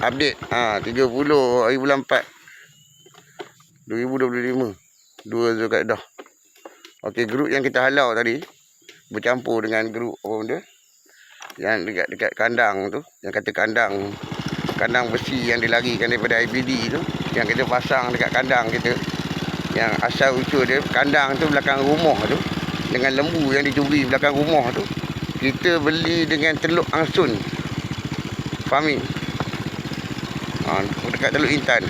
update. Ha, 30 hari bulan 4. 2025. 2 Zulkaidah. Okey, grup yang kita halau tadi bercampur dengan grup apa benda? Yang dekat dekat kandang tu, yang kata kandang kandang besi yang dilarikan daripada IBD tu, yang kita pasang dekat kandang kita. Yang asal usul dia kandang tu belakang rumah tu dengan lembu yang dicuri belakang rumah tu. Kita beli dengan teluk angsun. Farming. Ha, dekat teluk Intan.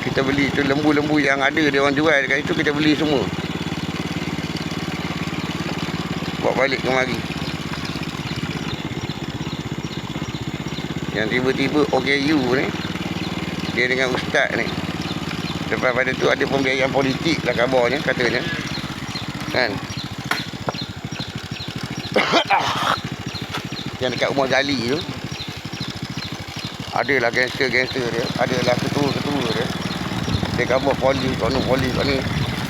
Kita beli tu lembu-lembu yang ada dia orang jual dekat situ kita beli semua. Bawa balik kemari. Yang tiba-tiba OKU ni dia dengan ustaz ni. Lepas pada tu ada pembiayaan politik lah kabarnya katanya. Kan? yang dekat rumah Gali tu adalah gangster-gangster dia. Adalah ketua-ketua dia. Dia gambar polis kono polis kat ni.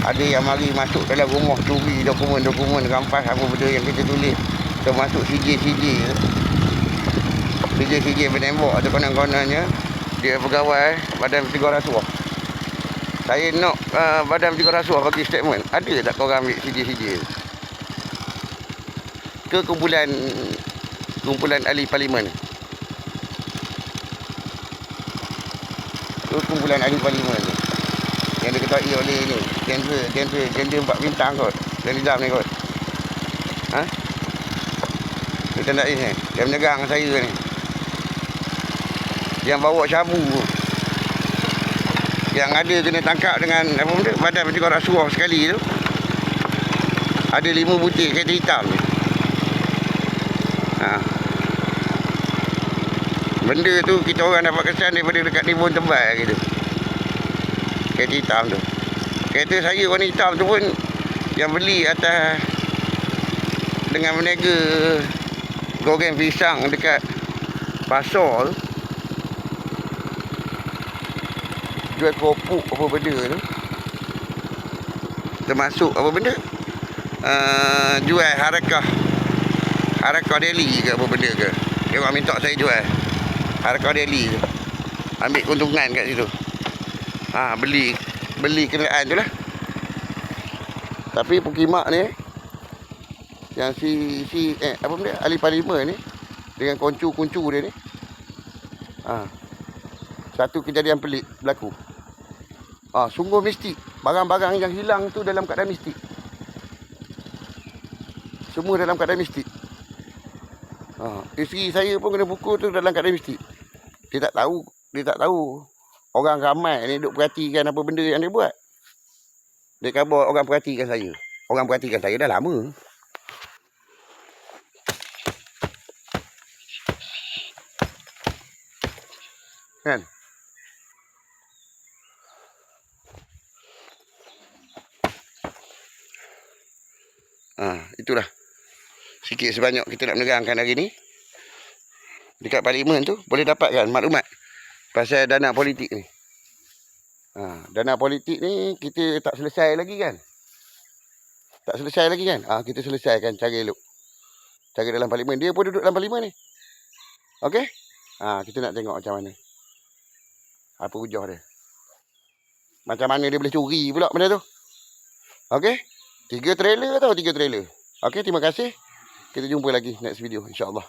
Ada yang mari masuk dalam rumah curi dokumen-dokumen rampas apa benda yang kita tulis. Termasuk CJ-CJ CJ-CJ penembak tu konon-kononnya. Dia pegawai Badan Pencegahan Rasuah saya nak uh, Badan Pencegahan Rasuah bagi statement. Ada tak korang ambil CJ-CJ ke kumpulan kumpulan ahli parlimen kumpulan ahli parlimen ni. Yang diketuai oleh ni general general general empat bintang kot. Nizam ni kot. Ha? Kita nak ini yang menegang saya ni. Yang bawa syabu yang ada kena tangkap dengan apa benda? Badan pencegahan rasuah sekali tu. Ada lima butir kereta hitam ni. Ha. Benda tu kita orang dapat kesan daripada dekat Nibun Tebal gitu. Kereta hitam tu. Kereta saya warna hitam tu pun yang beli atas dengan menega goreng pisang dekat pasar tu. Jual keropok apa benda tu. Termasuk apa benda? Uh, jual harakah Harakah Delhi ke apa benda ke Dia orang minta saya jual Harakah Delhi tu. Ambil keuntungan kat situ. Ha, Beli Beli kenderaan tu lah. Tapi Pukimak ni Yang si si eh, Apa benda Ahli Parlimen ni Dengan kuncu-kuncu dia ni ha, Satu kejadian pelik Berlaku. Ha, Sungguh mistik. Barang-barang yang hilang tu Dalam keadaan mistik. Semua dalam keadaan mistik Ha, isteri saya pun kena pukul tu dalam keadaan mistik. Dia tak tahu, dia tak tahu orang ramai ni duk perhatikan apa benda yang dia buat. Dia khabar orang perhatikan saya. Orang perhatikan saya dah lama. Kan? Ah, itulah sikit sebanyak kita nak menerangkan hari ni dekat parlimen tu boleh dapatkan maklumat pasal dana politik ni. Ha, dana politik ni kita tak selesai lagi kan? Tak selesai lagi kan? Ha, kita selesaikan cara elok. Cara dalam parlimen. Dia pun duduk dalam parlimen ni. Okey? Ha, kita nak tengok macam mana. Apa hujah dia. Macam mana dia boleh curi pula benda tu. Okey? Tiga trailer tau, tiga trailer. Okey, terima kasih. Kita jumpa lagi next video insya-Allah.